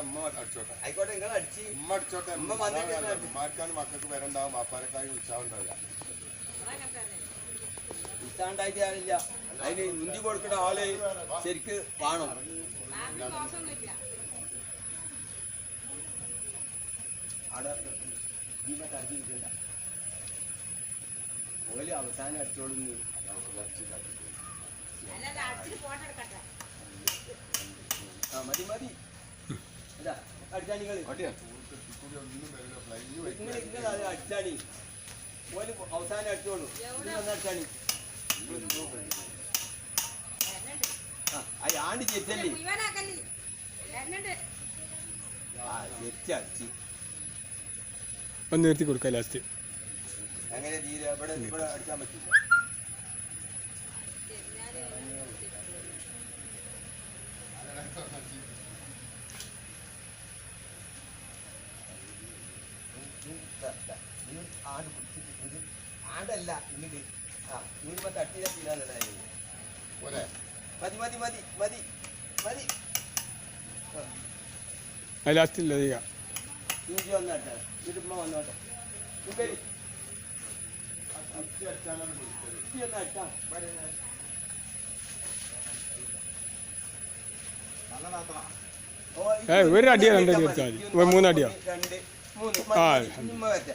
ഉമ്മ അടിച്ചോട്ടെ ആയിക്കോട്ടെ നിങ്ങൾ അടിച്ച് ഉമ്മ അടിച്ചോട്ടെ ഉമ്മ. ഉമ്മാർക്കാണ് മക്കൾക്ക് വരണ്ടാവും വാപ്പാരക്കായി ഉത്സാഹമുണ്ടാവില്ല ഇത്താണ്ടായിട്ട് കാര്യമില്ല അതിന് മുന്തി കൊടുക്കുന്ന ആൾ ശരിക്ക് കാണും അവിടെ ഇതിനെ തർക്കിക്കണ്ട. ഓൽ അവസാനം അടിച്ചോളുന്നു ആ മതി മതി. ഇതാ അടിച്ചാ നിങ്ങൾ കൂടി ഒന്നും വരില്ല ഫ്ലൈ നിങ്ങൾ നിങ്ങൾ അത് അടിച്ചാണി ഓൽ അവസാനം അടിച്ചോളൂ. അടിച്ചാണി ആ അത് ആണ്ട് ചെറ്റല്ലേ ആ ചെറ്റ് ഇത് നിർത്തി കൊടുക്കുക ലാസ്റ്റ് ആണ്ടല്ല ഇങ്ങോട്ട് ആ ഇങ്ങോട്ട് തട്ടി തട്ടിയില്ലാതെ പോലെ മതി മതി മതി മതി മതി. അത് ലാസ്റ്റ് ഇല്ല ചെയ്യാം ഇഞ്ചി വന്നോട്ടെ. ഇരുമ്പ വന്നോട്ടെ. ഏയ് ഒരു അടിയാ രണ്ട് അടിയോ എടുത്താൽ മതി. ഒരു മൂന്ന് അടിയോ? രണ്ട് മൂന്ന്. ആ, വെച്ച